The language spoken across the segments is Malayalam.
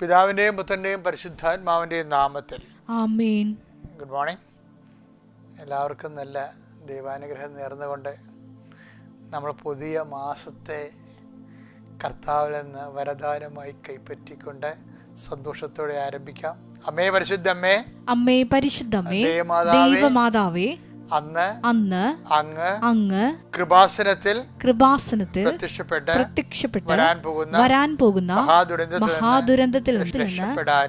പിതാവിന്റെയും പുത്രന്റെയും പരിശുദ്ധാത്മാവിന്റെയും നാമത്തിൽ. ആമേൻ. ഗുഡ് മോർണിംഗ് എല്ലാവർക്കും നല്ല ദൈവാനുഗ്രഹം നേർന്നുകൊണ്ട് നമ്മൾ പുതിയ മാസത്തെ കർത്താവിൽ നിന്ന് വരദാനമായി കൈപ്പറ്റിക്കൊണ്ട് സന്തോഷത്തോടെ ആരംഭിക്കാം. അമ്മേ പരിശുദ്ധ അമ്മേ. അമ്മേ പരിശുദ്ധമ്മേ ദൈവമാതാവേ. അന്ന് അന്ന് അങ്ങ് അങ്ങ് കൃപാസനത്തിൽ കൃപാസനത്തിൽ പ്രത്യക്ഷപ്പെട്ട് പ്രത്യക്ഷപ്പെട്ട് വരാൻ പോകുന്ന വരാൻ പോകുന്ന മഹാദുരന്തത്തിൽ നിന്ന്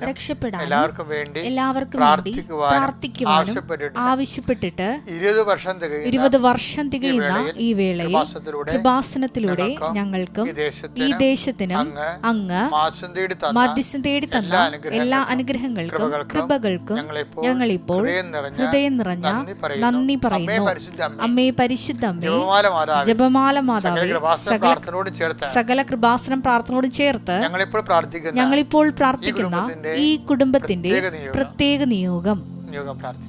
രക്ഷപ്പെടാൻ എല്ലാവർക്കും വേണ്ടി എല്ലാവർക്കും വേണ്ടി പ്രാർത്ഥിക്കുവാനും ആവശ്യപ്പെട്ടിട്ട് ഇരുപത് വർഷം തികയുന്ന ഇരുപത് വർഷം തികയുന്ന ഈ വേളയിൽ കൃപാസനത്തിലൂടെ ഞങ്ങൾക്കും ഈ ദേശത്തിന് അങ്ങ് മധ്യസ്ഥം തേടി തന്ന എല്ലാ അനുഗ്രഹങ്ങൾക്കും, കൃപകൾക്കും ഞങ്ങളിപ്പോൾ ഹൃദയം നിറഞ്ഞ നന്ദി. നന്ദി പറയുന്നു. പരിശുദ്ധ അമ്മേ, പരിശുദ്ധ അമ്മേ. ജപമാല മാതാവേ, സകല കൃപാസന പ്രാർത്ഥനയോട് ചേർത്ത്. ഞങ്ങളിപ്പോൾ പ്രാർത്ഥിക്കുന്ന ഈ കുടുംബത്തിന്റെ പ്രത്യേക നിയോഗം. നിയോഗം. നിയോഗം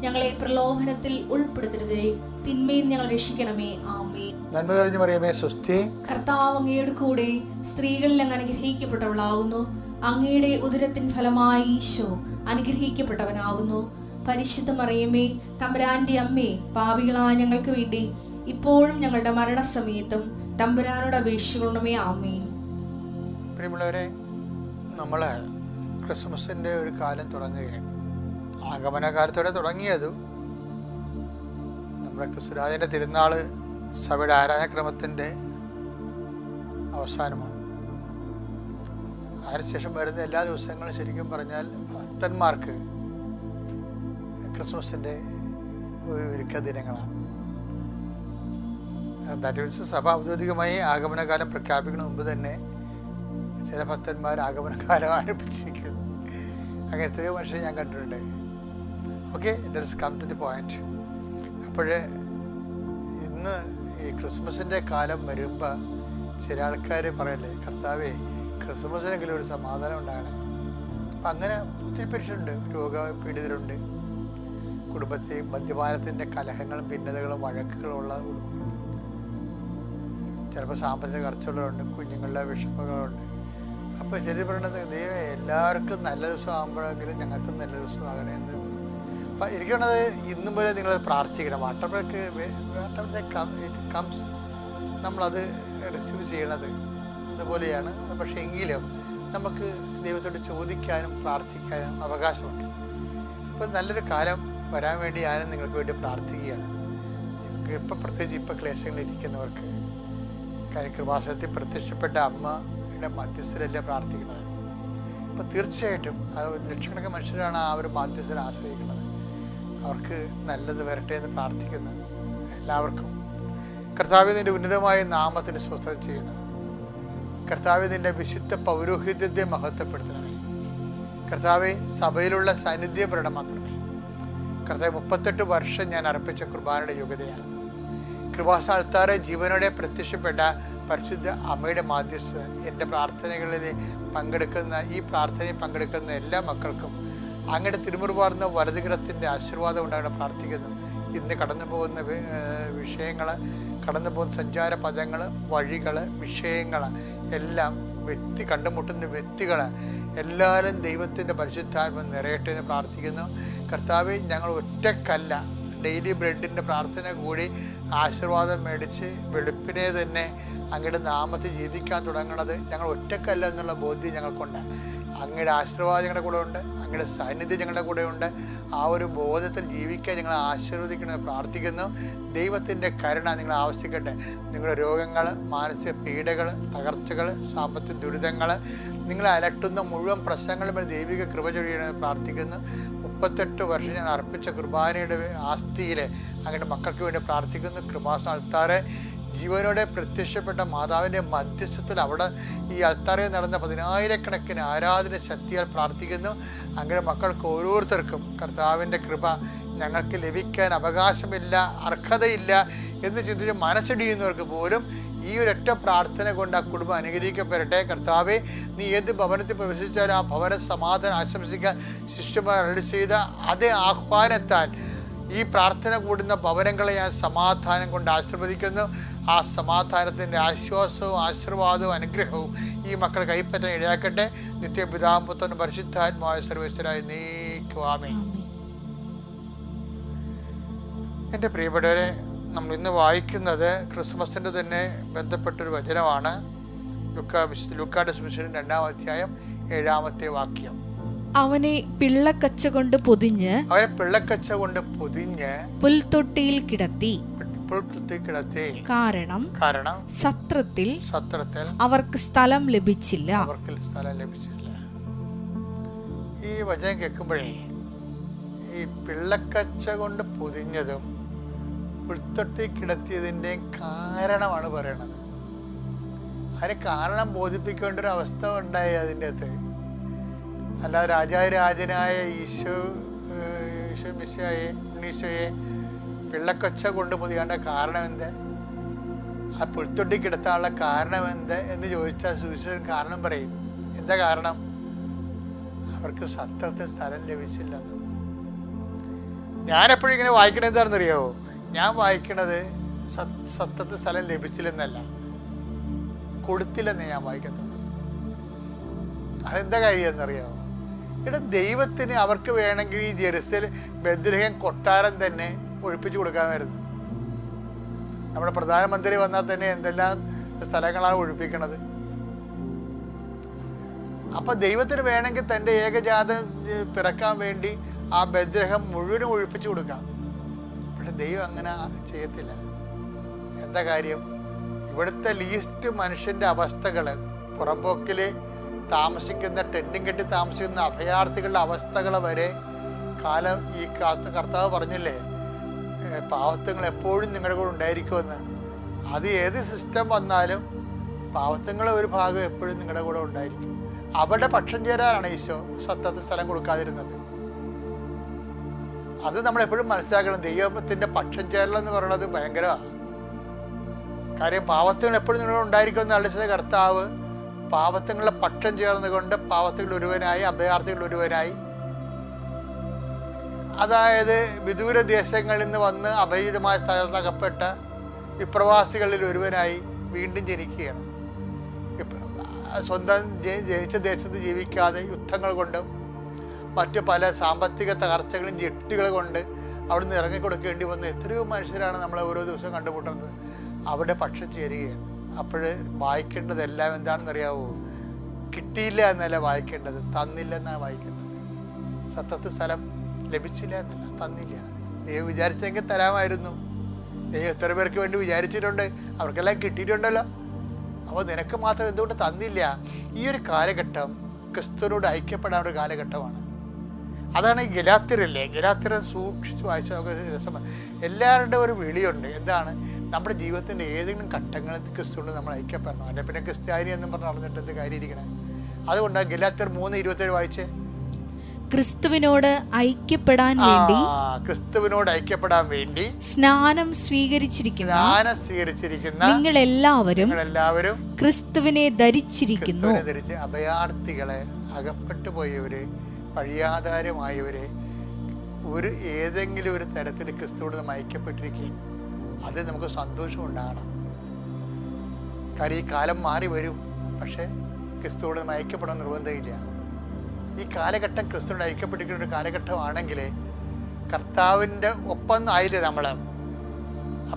ഞങ്ങളെ പ്രലോഭനത്തിൽ ഉൾപ്പെടുത്തരുതേ. തിന്മയിൽ ഞങ്ങൾ രക്ഷിക്കണമേ. ആമേ നന്മ തെളിഞ്ഞു പറയുമേ സ്വസ്തി. കർത്താവ് അങ്ങയുടെ കൂടെ സ്ത്രീകളിൽ അങ്ങ് അനുഗ്രഹിക്കപ്പെട്ടവളാകുന്നു. അങ്ങയുടെ ഉദരത്തിൻ ഫലമായി ഈശോ അനുഗ്രഹിക്കപ്പെട്ടവനാകുന്നു. പരിശുദ്ധ മറിയമേ തമ്പുരാന്റെ അമ്മേ പാപികളായ ഞങ്ങൾക്ക് വേണ്ടി ഇപ്പോഴും ഞങ്ങളുടെ മരണസമയത്തും തമ്പുരാനോട് അപേക്ഷിക്കണമേ. ആമേ പ്രിയമുള്ളവരെ നമ്മൾ ക്രിസ്മസിന്റെ ഒരു കാലം തുടങ്ങുകയാണ്. ആഗമനകാലത്തോടെ തുടങ്ങിയത് നമ്മുടെ ക്രിസ്തുരാജന്റെ തിരുനാൾ സഭയുടെ ആരാധനക്രമത്തിന്റെ അവസാനമാണ്. അതിനുശേഷം വരുന്ന എല്ലാ ദിവസങ്ങളും ശരിക്കും പറഞ്ഞാൽ ഭക്തന്മാർക്ക് ക്രിസ്മസിന്റെ ഒരു ഒരുക്ക ദിനങ്ങളാണ്. ദാറ്റ് മീൻസ് സഭ ഔദ്യോഗികമായി ആഗമനകാലം പ്രഖ്യാപിക്കുന്ന മുമ്പ് തന്നെ ചില ഭക്തന്മാർ ആഗമനകാലം ആരംഭിച്ചിരിക്കുന്നു. അങ്ങനെ എത്രയോ മനുഷ്യരെ ഞാൻ കണ്ടിട്ടുണ്ട്. Okay let's come to the point അപ്പോഴേ ഇന്ന് ഈ ക്രിസ്മസിന്റെ കാലം വരുമ്പോൾ ചില ആൾക്കാർ പറയല്ലേ കർത്താവേ ക്രിസ്മസിനെങ്കിലും ഒരു സമാധാനം ഉണ്ടാകണം. അപ്പം അങ്ങനെ ഒത്തിരി പേരുണ്ട് രോഗപീഡിതരുണ്ട്. കുടുംബത്തെ മദ്യപാനത്തിന്റെ കലഹങ്ങളും ഭിന്നതകളും വഴക്കുകളും ഉള്ള ചിലപ്പോൾ സാമ്പത്തിക കർച്ചകളുണ്ട് കുഞ്ഞുങ്ങളുടെ വിഷമങ്ങളുണ്ട്. അപ്പോൾ ചെറിയ പറയുന്നത് ദൈവം എല്ലാവർക്കും നല്ല ദിവസം ആകുമ്പോഴെങ്കിലും ഞങ്ങൾക്കും നല്ല ദിവസം എന്ന് അപ്പം എനിക്ക് വേണ്ടത് ഇന്നും പോലെ നിങ്ങൾ പ്രാർത്ഥിക്കണം. വാട്ടർബ്രേക്ക് വാട്ടർബ്രേക്ക് കംസ് നമ്മളത് റിസീവ് ചെയ്യണത് അതുപോലെയാണ് പക്ഷേ എങ്കിലും നമുക്ക് ദൈവത്തോട് ചോദിക്കാനും പ്രാർത്ഥിക്കാനും അവകാശമുണ്ട്. ഇപ്പം നല്ലൊരു കാലം വരാൻ വേണ്ടി ഞാനും നിങ്ങൾക്ക് വേണ്ടി പ്രാർത്ഥിക്കുകയാണ്. ഇപ്പം പ്രത്യേകിച്ച് ഇപ്പം ക്ലേശങ്ങളിരിക്കുന്നവർക്ക് കൃപാസനത്തിൽ പ്രത്യക്ഷപ്പെട്ട അമ്മയുടെ മധ്യസ്ഥരല്ലേ പ്രാർത്ഥിക്കുന്നത്? അപ്പം തീർച്ചയായിട്ടും ലക്ഷക്കണക്കിന് മനുഷ്യരാണ് ആ ഒരു മധ്യസ്ഥരെ ആശ്രയിക്കുന്നത്. അവർക്ക് നല്ലത് വരട്ടെ എന്ന് പ്രാർത്ഥിക്കുന്നു എല്ലാവർക്കും. കർത്താവിന്റെ ഉന്നതമായ നാമത്തിന് സ്വസ്ഥത ചെയ്യുന്നു. കർത്താവ് നിന്റെ വിശുദ്ധ പൗരോഹിത്യത്തെ മഹത്വപ്പെടുത്തണമേ. കർത്താവെ സഭയിലുള്ള സാന്നിധ്യം പ്രകടമാക്കണമേ. കർത്താവ് മുപ്പത്തെട്ട് വർഷം ഞാൻ അർപ്പിച്ച കുർബാനയുടെ യോഗ്യതയാണ്. കൃപാസ്ഥാനത്താറെ ജീവനോടെ പ്രത്യക്ഷപ്പെട്ട പരിശുദ്ധ അമ്മയുടെ മാധ്യസ്ഥത എന്റെ പ്രാർത്ഥനകളിൽ പങ്കെടുക്കുന്ന ഈ പ്രാർത്ഥനയിൽ പങ്കെടുക്കുന്ന എല്ലാ മക്കൾക്കും അങ്ങയുടെ തിരുമുറുപാർന്ന വലതുകിടത്തിന്റെ ആശീർവാദം ഉണ്ടാകണം പ്രാർത്ഥിക്കുന്നു. ഇന്ന് കടന്നു പോകുന്ന വിഷയങ്ങൾ കടന്നു പോകുന്ന സഞ്ചാര പദങ്ങൾ വഴികൾ വിഷയങ്ങൾ എല്ലാം വ്യക്തി കണ്ടുമുട്ടുന്ന വ്യക്തികൾ എല്ലാവരും ദൈവത്തിന്റെ പരിശുദ്ധാത്മ നിറയട്ടെ എന്ന് പ്രാർത്ഥിക്കുന്നു. കർത്താവ് ഞങ്ങൾ ഒറ്റക്കല്ല. ഡെയിലി ബ്രെഡിന്റെ പ്രാർത്ഥന കൂടി ആശീർവാദം മേടിച്ച് വെളുപ്പിനെ തന്നെ അങ്ങയുടെ നാമത്തിൽ ജീവിക്കാൻ തുടങ്ങണത് ഞങ്ങൾ ഒറ്റക്കല്ല എന്നുള്ള ബോധ്യം ഞങ്ങൾക്കുണ്ട്. അങ്ങയുടെ ആശീർവാദം ഞങ്ങളുടെ കൂടെ ഉണ്ട് അങ്ങയുടെ സാന്നിധ്യം ഞങ്ങളുടെ കൂടെ ഉണ്ട്. ആ ഒരു ബോധത്തിൽ ജീവിക്കാൻ ഞങ്ങൾ ആശീർവദിക്കണമെന്ന് പ്രാർത്ഥിക്കുന്നു. ദൈവത്തിന്റെ കരുണ നിങ്ങൾ ആവശ്യിക്കട്ടെ നിങ്ങളുടെ രോഗങ്ങൾ മാനസിക പീഡകൾ തകർച്ചകൾ സാമ്പത്തിക ദുരിതങ്ങൾ നിങ്ങളെ അലട്ടുന്ന മുഴുവൻ പ്രശ്നങ്ങളും ദൈവിക കൃപ ചൊരിയണമെന്ന് പ്രാർത്ഥിക്കുന്നു. മുപ്പത്തെട്ട് വർഷം ഞാൻ അർപ്പിച്ച കുർബാനയുടെ ആസ്തിയിൽ അങ്ങനെ മക്കൾക്ക് വേണ്ടി പ്രാർത്ഥിക്കുന്നു. കൃപാസ് അൾത്താറെ ജീവനോടെ പ്രത്യക്ഷപ്പെട്ട മാതാവിന്റെ മധ്യസ്ഥത്തിൽ അവിടെ ഈ അൾത്താറയിൽ നടന്ന പതിനായിരക്കണക്കിന് ആരാധന ശക്തിയാൽ പ്രാർത്ഥിക്കുന്നു. അങ്ങനെ മക്കൾക്ക് ഓരോരുത്തർക്കും കർത്താവിന്റെ കൃപ ഞങ്ങൾക്ക് ലഭിക്കാൻ അവകാശമില്ല അർഹതയില്ല എന്ന് ചിന്തിച്ച് മനസ്സിടിയുന്നവർക്ക് പോലും ഈ ഒരൊറ്റ പ്രാർത്ഥന കൊണ്ട് ആ കുടുംബം അനുഗ്രഹിക്കപ്പെടട്ടെ. കർത്താവെ നീ ഏത് ഭവനത്തിൽ പ്രവേശിച്ചാലും ആ ഭവന സമാധാനം ആശംസിക്കാൻ ശിഷ്യമാർ ചെയ്ത അതേ ആഹ്വാനത്താൽ ഈ പ്രാർത്ഥന കൂടുന്ന ഭവനങ്ങളെ ഞാൻ സമാധാനം കൊണ്ട് ആശീർവദിക്കുന്നു. ആ സമാധാനത്തിന്റെ ആശ്വാസവും ആശീർവാദവും അനുഗ്രഹവും ഈ മക്കൾ കൈപ്പറ്റാൻ ഇടയാക്കട്ടെ. നിത്യപിതാമ്പുത്തനും പരിശുദ്ധാത്മായ സർവേശ്വരായി നീക്കുവാമേ എന്റെ പ്രിയപ്പെട്ടവരെ നമ്മൾ ഇന്ന് വായിക്കുന്നത് ക്രിസ്മസിന്റെ തന്നെ ബന്ധപ്പെട്ടൊരു വചനമാണ്. ലുക്ക ലുക്കാഡ് സുവിശേഷം രണ്ടാം അധ്യായം ഏഴാമത്തെ വാക്യം. അവനെ പിള്ളക്കച്ച കൊണ്ട് പൊതിഞ്ഞ് അവനെ പിള്ളക്കച്ച കൊണ്ട് പൊതിഞ്ഞ് പുൽത്തൊട്ടിയിൽ കിടത്തി. കിടത്തി. കാരണം കാരണം സത്രത്തിൽ സത്രത്തിൽ അവർക്ക് സ്ഥലം ലഭിച്ചില്ല. അവർക്ക് സ്ഥലം ലഭിച്ചില്ല. ഈ വചനം കേൾക്കുമ്പോഴേ ഈ പിള്ളക്കച്ച കൊണ്ട് പൊതിഞ്ഞതും പുൽത്തൊട്ടി കിടത്തിയതിന്റെയും കാരണമാണ് പറയണത്. അതിന് കാരണം ബോധിപ്പിക്കേണ്ട ഒരു അവസ്ഥ ഉണ്ടായി അതിന്റെ അകത്ത്. അല്ലാതെ രാജാതിരാജനായ ഈശോ ഈശോ മിശയെ ഉണ്ണീശോയെ പിള്ളക്കൊച്ച കൊണ്ട് പൊതിയാണ്ട കാരണം എന്ത് ആ പുൽത്തൊട്ടി കിടത്താനുള്ള കാരണം എന്ത് എന്ന് ചോദിച്ചാൽ സുവിശേഷൻ കാരണം പറയും. എന്താ കാരണം? അവർക്ക് സത്രത്തിൽ സ്ഥലം ലഭിച്ചില്ല ഞാനെപ്പോഴും ഇങ്ങനെ വായിക്കണത് എന്താണെന്നറിയാവോ? ഞാൻ വായിക്കണത് സത്- സത്രത്തിൽ സ്ഥലം ലഭിച്ചില്ലെന്നല്ല. കൊടുത്തില്ലെന്ന് ഞാൻ വായിക്കത്തുള്ളൂ. അതെന്താ കാര്യം എന്നറിയാമോ ഇവിടെ ദൈവത്തിന് അവർക്ക് വേണമെങ്കിൽ ഈ ജെറുസൽ ബദ്രഹം കൊട്ടാരം തന്നെ ഒഴിപ്പിച്ചു കൊടുക്കാമായിരുന്നു. നമ്മുടെ പ്രധാനമന്ത്രി വന്നാൽ തന്നെ എന്തെല്ലാം സ്ഥലങ്ങളാണ് ഒഴിപ്പിക്കണത്? അപ്പൊ ദൈവത്തിന് വേണമെങ്കിൽ തന്റെ ഏകജാതം പിറക്കാൻ വേണ്ടി ആ ബദ്രഹം മുഴുവനും ഒഴിപ്പിച്ചു കൊടുക്കാം. പക്ഷെ ദൈവം അങ്ങനെ ചെയ്യത്തില്ല. എന്താ കാര്യം? ഇവിടുത്തെ ലീസ്റ്റ് മനുഷ്യന്റെ അവസ്ഥകൾ പുറമ്പോക്കിൽ താമസിക്കുന്ന ടെന്റും കെട്ടി താമസിക്കുന്ന അഭയാർത്ഥികളുടെ അവസ്ഥകൾ വരെ കാലം ഈ കർത്താവ് പറഞ്ഞില്ലേ പാവത്തങ്ങൾ എപ്പോഴും നിങ്ങളുടെ കൂടെ ഉണ്ടായിരിക്കുമെന്ന്. അത് ഏത് സിസ്റ്റം വന്നാലും പാവത്തങ്ങളെ ഒരു ഭാഗം എപ്പോഴും നിങ്ങളുടെ കൂടെ ഉണ്ടായിരിക്കും. അവരുടെ പക്ഷം ചേരാനാണ് ഈശോ സത്യത്തിൽ സ്ഥലം കൊടുക്കാതിരുന്നത്. അത് നമ്മൾ എപ്പോഴും മനസ്സിലാക്കണം. ദൈവത്തിന്റെ പക്ഷം ചേരൽ എന്ന് പറയുന്നത് ഭയങ്കരമാണ് കാര്യം പാവത്തുകൾ എപ്പോഴും നിങ്ങളുടെ ഉണ്ടായിരിക്കുമെന്ന് അളിച്ചത് കർത്താവ് പാവത്തുങ്ങളുടെ പക്ഷം ചേർന്നുകൊണ്ട് പാവത്തുകൾ ഒരുവനായി അഭയാർത്ഥികൾ ഒരുവനായി. അതായത് വിദൂര ദേശങ്ങളിൽ നിന്ന് വന്ന് അഭയിതമായ സ്ഥലത്ത് അകപ്പെട്ട വിപ്രവാസികളിൽ ഒരുവനായി വീണ്ടും ജനിക്കുകയാണ്. സ്വന്തം ജനിച്ച ദേശത്ത് ജീവിക്കാതെ യുദ്ധങ്ങൾ കൊണ്ടും മറ്റു പല സാമ്പത്തിക തകർച്ചകളും ജെട്ടികൾ കൊണ്ട് അവിടെ നിന്ന് ഇറങ്ങിക്കൊടുക്കേണ്ടി വന്ന എത്രയോ മനുഷ്യരാണ് നമ്മൾ ഓരോ ദിവസവും കണ്ടുമുട്ടുന്നത്. അവിടെ പക്ഷം ചേരുകയാണ്. അപ്പോൾ വായിക്കേണ്ടതെല്ലാം എന്താണെന്ന് അറിയാവോ കിട്ടിയില്ല എന്നല്ല വായിക്കേണ്ടത് തന്നില്ല എന്നാണ് വായിക്കേണ്ടത്. സത്യത്തിൽ സ്ഥലം ലഭിച്ചില്ല എന്നല്ല തന്നില്ല. ദൈവം വിചാരിച്ചെങ്കിൽ തരാമായിരുന്നു. ദൈവം എത്ര പേർക്ക് വേണ്ടി വിചാരിച്ചിട്ടുണ്ട്? അവർക്കെല്ലാം കിട്ടിയിട്ടുണ്ടല്ലോ. അപ്പോൾ നിനക്ക് മാത്രം എന്തുകൊണ്ട് തന്നില്ല? ഈ ഒരു കാലഘട്ടം ക്രിസ്തുവിനോട് ഐക്യപ്പെടാൻ ഒരു കാലഘട്ടമാണ്. അതാണ് ഈ ഗലാത്തിരല്ലേ? ഗലാത്തിര സൂക്ഷിച്ച് വായിച്ചാൽ നമുക്ക് രസമാണ് എല്ലാവരുടെ ഒരു വിളിയുണ്ട്. എന്താണ്? നമ്മുടെ ജീവിതത്തിന്റെ ഏതെങ്കിലും ഘട്ടങ്ങളിൽ ക്രിസ്തുകൊണ്ട് നമ്മൾ ഐക്യപ്പെടണം. അല്ലെ പിന്നെ ക്രിസ്ത്യാനി എന്നും പറഞ്ഞ് നടന്നിട്ട് എന്ത് കാര്യം ഇരിക്കണേ അതുകൊണ്ടാണ് ഗലാത്തിർ മൂന്ന് ഇരുപത്തേഴ് വായിച്ചേ. ക്രിസ്തുവിനോട് ഐക്യപ്പെടാൻ വേണ്ടി ക്രിസ്തുവിനോട് ഐക്യപ്പെടാൻ വേണ്ടി സ്നാനം സ്വീകരിച്ചിരിക്കുന്ന സ്നാനം സ്വീകരിച്ചിരിക്കുന്ന നിങ്ങൾ എല്ലാവരും നിങ്ങളെല്ലാവരും ക്രിസ്തുവിനെ ധരിച്ചിരിക്കുന്നു. ധരിച്ച് അഭയാർത്ഥികളെ അകപ്പെട്ടു പോയവര് വഴിയാധാരമായവര് ഒരു ഏതെങ്കിലും ഒരു തരത്തിൽ ക്രിസ്തുവോട് നയിക്കപ്പെട്ടിരിക്കുകയും അത് നമുക്ക് സന്തോഷം ഉണ്ടാകണം. കാര്യം ഈ കാലം മാറി വരും പക്ഷേ ക്രിസ്തുവോട് നമ്മൾ ഐക്യപ്പെടാൻ നിർബന്ധമില്ല. ഈ കാലഘട്ടം ക്രിസ്തുവിനോട് ഐക്യപ്പെട്ടിരിക്കുന്ന ഒരു കാലഘട്ടമാണെങ്കിൽ കർത്താവിന്റെ ഒപ്പം ആയില്ലേ നമ്മൾ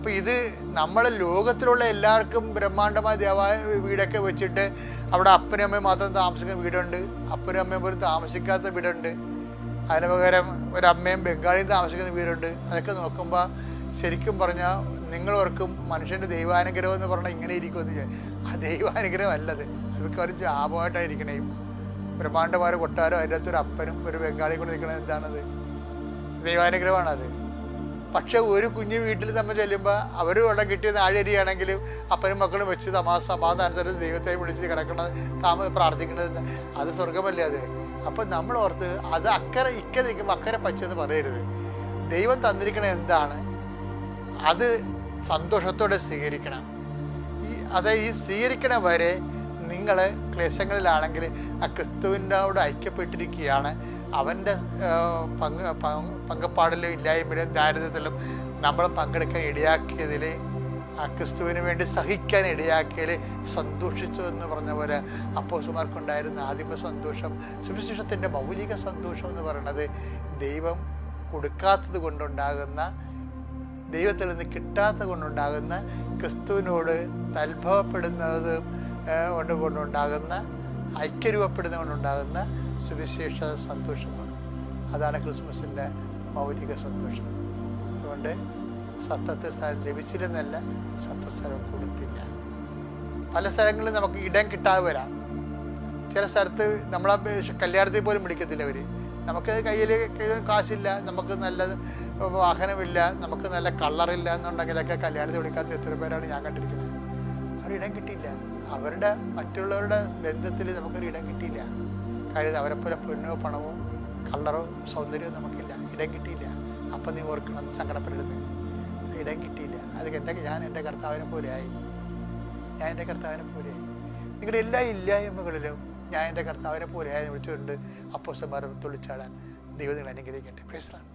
അപ്പോൾ ഇത് നമ്മളെ ലോകത്തിലുള്ള എല്ലാവർക്കും ബ്രഹ്മാണ്ടമായ ദേവായ വീടൊക്കെ വെച്ചിട്ട് അവിടെ അപ്പനും അമ്മയും മാത്രം താമസിക്കുന്ന വീടുണ്ട്. അപ്പനും അമ്മയും പോലും താമസിക്കാത്ത വീടുണ്ട്. അതിന് പകരം ഒരു അമ്മയും ബംഗാളിയും താമസിക്കുന്ന വീടുണ്ട്. അതൊക്കെ നോക്കുമ്പോൾ ശരിക്കും പറഞ്ഞാൽ നിങ്ങളോർക്കും മനുഷ്യന്റെ ദൈവാനുഗ്രഹം എന്ന് പറഞ്ഞാൽ ഇങ്ങനെ ഇരിക്കുമെന്ന് വിചാരിക്കും. ആ ദൈവാനുഗ്രഹം അല്ലത്. ഒരു ജാപമായിട്ടായിരിക്കണേ ബ്രഹ്മാണ്ഡമായ കൊട്ടാരം അതിന്റെ അകത്തൊരു അപ്പനും ഒരു ബംഗാളിയും കൂടെ നിൽക്കണത് എന്താണത്? ദൈവാനുഗ്രഹമാണത്. പക്ഷെ ഒരു കുഞ്ഞു വീട്ടിൽ നമ്മൾ ചെല്ലുമ്പോൾ അവർ വെള്ളം കിട്ടിയ നാഴരിയാണെങ്കിലും അപ്പനും മക്കളും വെച്ച് തമാ സമാധാനത്തോടെ ദൈവത്തെ വിളിച്ച് കിടക്കണത് താമ പ്രാർത്ഥിക്കണത് അത് സ്വർഗമല്ലേ അത്? അപ്പം നമ്മൾ ഓർത്ത് അത് അക്കരെ ഇക്കരെ നിൽക്കുമ്പോൾ അക്കരെ പച്ചെന്ന് പറയരുത്. ദൈവം തന്നിരിക്കണ എന്താണ്? അത് സന്തോഷത്തോടെ സ്വീകരിക്കണം. ഈ അതായത് ഈ സ്വീകരിക്കണ വരെ നിങ്ങൾ ക്ലേശങ്ങളിലാണെങ്കിൽ ആ ക്രിസ്തുവിനോട് ഐക്യപ്പെട്ടിരിക്കുകയാണ്. അവന്റെ പങ്ക് പങ്ക് പങ്കപ്പാടിലും ഇല്ലായ്മയിലും ദാരിദ്ര്യത്തിലും നമ്മൾ പങ്കെടുക്കാൻ ഇടയാക്കിയതിൽ ആ ക്രിസ്തുവിന് വേണ്ടി സഹിക്കാൻ ഇടയാക്കിയതിൽ സന്തോഷിച്ചു എന്ന് പറഞ്ഞ പോലെ അപ്പോസുമാർക്കുണ്ടായിരുന്ന ആദിമ സന്തോഷം സുവിശേഷത്തിന്റെ മൗലിക സന്തോഷം എന്ന് പറയുന്നത് ദൈവം കൊടുക്കാത്തത് കൊണ്ടുണ്ടാകുന്ന ദൈവത്തിൽ നിന്ന് കിട്ടാത്തത് കൊണ്ടുണ്ടാകുന്ന ക്രിസ്തുവിനോട് തൽഭവപ്പെടുന്നത് ഏഹ്, കൊണ്ട് കൊണ്ടുണ്ടാകുന്ന ഐക്യരൂപപ്പെടുന്ന കൊണ്ടുണ്ടാകുന്ന സുവിശേഷ സന്തോഷമാണ്. അതാണ് ക്രിസ്മസിന്റെ മൗലിക സന്തോഷം. അതുകൊണ്ട് സത്തത്തെ സ്ഥലം ലഭിച്ചില്ലെന്നല്ല സത്തസ്ഥലം കൊടുത്തില്ല. പല സ്ഥലങ്ങളിലും നമുക്ക് ഇടം കിട്ടാതെ വരാം. ചില സ്ഥലത്ത് നമ്മളെ കല്യാണത്തിൽ പോലും വിളിക്കത്തില്ല അവർ നമുക്ക് കയ്യിൽ കാശില്ല നമുക്ക് നല്ല വാഹനമില്ല നമുക്ക് നല്ല കളറില്ല എന്നുണ്ടെങ്കിലൊക്കെ കല്യാണത്തിൽ വിളിക്കാത്ത എത്ര പേരാണ് ഞാൻ കണ്ടിരിക്കുന്നത്. അവരിടം കിട്ടിയില്ല. അവരുടെ മറ്റുള്ളവരുടെ ബന്ധത്തിൽ നമുക്കൊരു ഇടം കിട്ടിയില്ല. കാര്യം അവരെ പോലെ പൊന്നോ പണമോ കളറോ സൗന്ദര്യമോ നമുക്കില്ല. ഇടം കിട്ടിയില്ല. അപ്പം നീ ഓർക്കണം സങ്കടപ്പെടരുത്. ഇടം കിട്ടിയില്ല. അത് എന്റെ ഞാൻ എന്റെ കർത്താവിനെ പോലെയായി ഞാൻ എന്റെ കർത്താവിനെ പോലെയായി നിങ്ങളുടെ എല്ലാ ഇല്ലായ്മകളിലും ഞാൻ എന്റെ കർത്താവിനെ പോലെയായി വിളിച്ചുകൊണ്ട് അപ്പോസന്മാരെ തുള്ളിച്ചാടാൻ ദൈവം നിങ്ങൾ അനുഗ്രഹിക്കട്ടെ. പ്രേസറാണ്